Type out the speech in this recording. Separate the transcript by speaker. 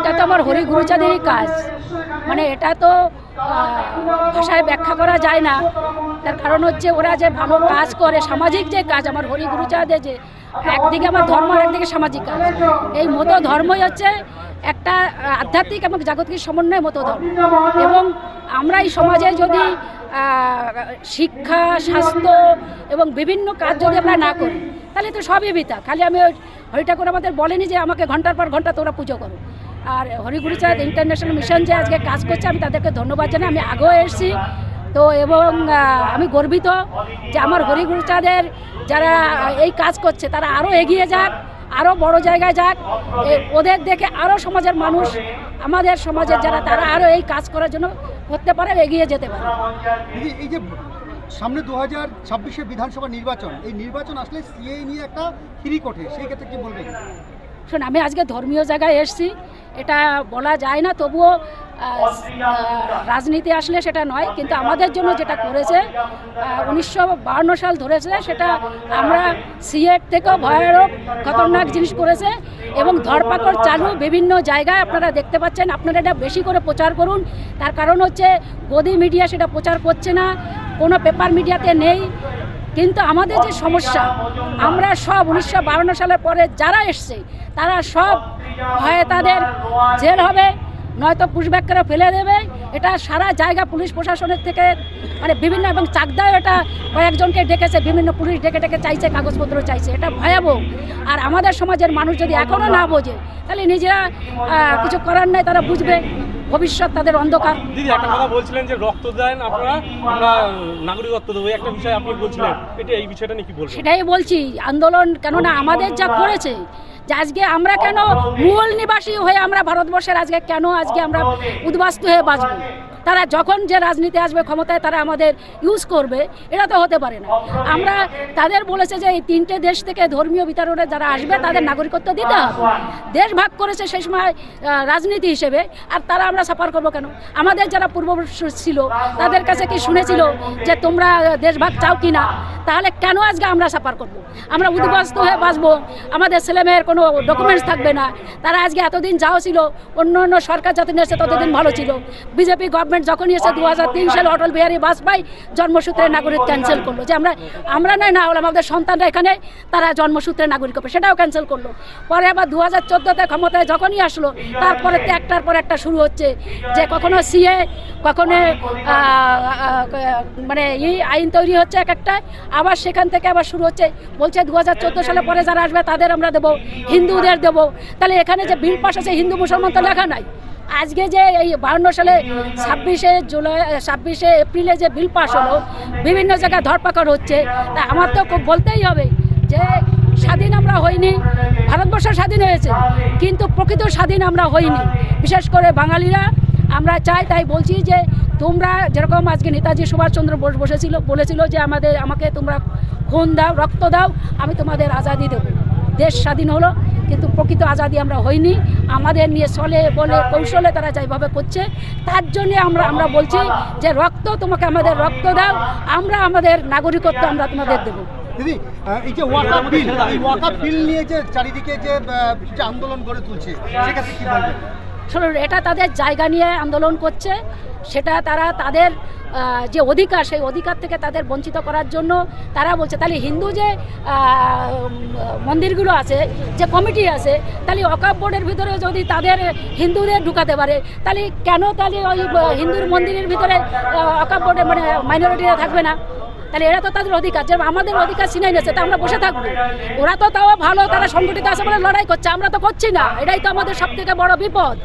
Speaker 1: এটা তো আমার হরি গুরুচাঁদেরই কাজ। মানে এটা তো ভাষায় ব্যাখ্যা করা যায় না। তার কারণ হচ্ছে ওরা যে ভালো কাজ করে, সামাজিক যে কাজ, আমার হরি গুরুচাঁদের যে একদিকে আমার ধর্ম আর একদিকে সামাজিক কাজ। এই মতো ধর্মই হচ্ছে একটা আধ্যাত্মিক এবং জাগতিক সমন্বয় মতো ধর্ম। এবং আমরা এই সমাজে যদি শিক্ষা, স্বাস্থ্য এবং বিভিন্ন কাজ যদি আমরা না করি, তাহলে তো সবই বৃথা। খালি আমি ওই হরি ঠাকুর আমাদের বলেনি যে আমাকে ঘণ্টার পর ঘণ্টা তোমরা পুজো করো। আর হরিগুরুচাঁদ ইন্টারন্যাশনাল মিশন যে আজকে কাজ করছে আমি তাদেরকে ধন্যবাদ জানাই। আমি আগেও এসেছি। তো এবং আমি গর্বিত যে আমার হরিগুরুচাঁদের যারা এই কাজ করছে তারা আরও এগিয়ে যাক আরও বড় জায়গায় যাক। ওদের দেখে আরও সমাজের মানুষ আমাদের সমাজের যারা তারা আরও এই কাজ করার জন্য করতে পারে এগিয়ে যেতে পারে।
Speaker 2: এই যে সামনে দু হাজার ছাব্বিশে বিধানসভা নির্বাচন এই নির্বাচন আসলে সিএ নিয়ে একটা হিরিক ওঠে সেই ক্ষেত্রে কি বলবেন?
Speaker 1: শোন আমি আজকে ধর্মীয় জায়গায় এসেছি। এটা বলা যায় না, তবুও রাজনীতি আসলে সেটা নয়, কিন্তু আমাদের জন্য যেটা করেছে উনিশশো সাল ধরেছে, সেটা আমরা সিএট থেকেও ভয়ানক খতরনাক জিনিস করেছে এবং ধরপাকড় চালু বিভিন্ন জায়গায় আপনারা দেখতে পাচ্ছেন, আপনারা এটা বেশি করে প্রচার করুন, তার কারণ হচ্ছে গদি মিডিয়া সেটা প্রচার করছে না, কোনো পেপার মিডিয়াতে নেই, কিন্তু আমাদের যে সমস্যা, আমরা সব উনিশশো সালের পরে যারা এসছে, তারা সব ভয়ে তাদের জেল হবে, নয়তো পুশব্যাক করে ফেলে দেবে। এটা সারা জায়গা পুলিশ প্রশাসনের থেকে মানে বিভিন্ন এবং চাকদায় এটা কয়েকজনকে ডেকেছে, বিভিন্ন পুলিশ ডেকে ডেকে চাইছে, কাগজপত্র চাইছে। এটা ভয়াবহ। আর আমাদের সমাজের মানুষ যদি এখনও না বোঝে, তাহলে নিজেরা কিছু করার নাই, তারা বুঝবে। ভবিষ্যৎ তাদের অন্ধকার।
Speaker 3: দিদি একটা কথা বলছিলেন যে রক্ত দেন আপনারা আমরা নাগরিকত্ব দেবো। একটা বিষয় আপনি বলছিলেন এটা এই বিষয়টা নিয়ে কি বলবেন?
Speaker 1: সেটাই বলছি আন্দোলন কেননা আমাদের যা করেছে যে আজকে আমরা কেন মূল নিবাসী হয়ে আমরা ভারতবর্ষের আজকে কেন আজকে আমরা উদ্বাস্ত হয়ে বাঁচবো? তারা যখন যে রাজনীতি আসবে ক্ষমতায় তারা আমাদের ইউজ করবে, এটা তো হতে পারে না। আমরা তাদের বলেছে যে এই তিনটে দেশ থেকে ধর্মীয় বিতরণে যারা আসবে তাদের নাগরিকত্ব দিতে হবে। দেশ ভাগ করেছে সেই সময় রাজনীতি হিসেবে, আর তারা আমরা সাফার করব কেন? আমাদের যারা পূর্বপুরুষ ছিল, তাদের কাছে কি শুনেছিল যে তোমরা দেশ ভাগ চাও কি না তাহলে কেন আজকে আমরা সাফার করব। আমরা উদ্বাস্ত হয়ে বাঁচবো, আমাদের ছেলেমেয়ের কোনো ডকুমেন্টস থাকবে না। তারা আজকে এতদিন যাও ছিল, অন্য অন্য সরকার যতদিন এসে ততদিন ভালো ছিল। বিজেপি গভর্নমেন্ট যখনই এসে দু হাজার তিন সালে অটল বিহারী বাজপেয়ী জন্মসূত্রে নাগরিক ক্যান্সেল করল। যে আমরা আমরা নয়, না হলে আমাদের সন্তানরা এখানে তারা জন্মসূত্রে নাগরিক হবে, সেটাও ক্যান্সেল করল। পরে আবার দু হাজার চোদ্দোতে ক্ষমতায় যখনই আসলো, তারপরে একটার পর একটা শুরু হচ্ছে। যে কখনো সিএ, কখনো মানে এই আইন তৈরি হচ্ছে এক একটা, আবার সেখান থেকে আবার শুরু হচ্ছে। বলছে দু হাজার চোদ্দ সালে পরে যারা আসবে তাদের আমরা দেবো, হিন্দুদের দেবো। তাহলে এখানে যে বিল পাস আছে, হিন্দু মুসলমান তো লেখা নাই। আজকে যে এই বাহান্ন সালে ছাব্বিশে জুলাই ছাব্বিশে এপ্রিলে যে বিল পাস হলো, বিভিন্ন জায়গায় ধরপাকড় হচ্ছে, তা আমার তো খুব বলতেই হবে যে স্বাধীন আমরা হইনি, ভারতবর্ষ স্বাধীন হয়েছে, কিন্তু প্রকৃত স্বাধীন আমরা হইনি। বিশেষ করে বাঙালিরা, আমরা চাই তাই বলছি যে তোমরা যেরকম আজকে নেতাজি সুভাষচন্দ্র বোস বসেছিল, বলেছিল যে আমাদের, আমাকে তোমরা খুন দাও, রক্ত দাও, আমি তোমাদের আজাদি দেবো। দেশ স্বাধীন হলো কিন্তু প্রকৃত আজাদি আমরা হইনি। আমাদের নিয়ে চলে বলে কৌশলে তারা যেভাবে করছে, তার জন্য আমরা আমরা বলছি যে রক্ত, তোমাকে আমাদের রক্ত দাও, আমরা আমাদের নাগরিকত্ব আমরা তোমাদের দেবো।
Speaker 2: দিদি এই যে বিল নিয়ে যে চারিদিকে যে আন্দোলন গড়ে তুলছে, সেক্ষেত্রে কি বলবেন?
Speaker 1: এটা তাদের জায়গা নিয়ে আন্দোলন করছে। সেটা তারা তাদের যে অধিকার, সেই অধিকার থেকে তাদের বঞ্চিত করার জন্য তারা বলছে। তাহলে হিন্দু যে মন্দিরগুলো আছে, যে কমিটি আছে, তাহলে অকাপ বোর্ডের ভিতরে যদি তাদের হিন্দুদের ঢুকাতে পারে, তাহলে কেন তাহলে ওই হিন্দুর মন্দিরের ভিতরে অকাপ বোর্ডে মানে মাইনরিটিরা থাকবে না? তাহলে এরা তো তাদের অধিকার। যে আমাদের অধিকার ছিনাই নিয়েছে, তা আমরা বসে থাকব। ওরা তো তাও ভালো, তারা সংগঠিত আছে বলে লড়াই করছে। আমরা তো করছি না। এটাই তো আমাদের সব থেকে বড় বিপদ।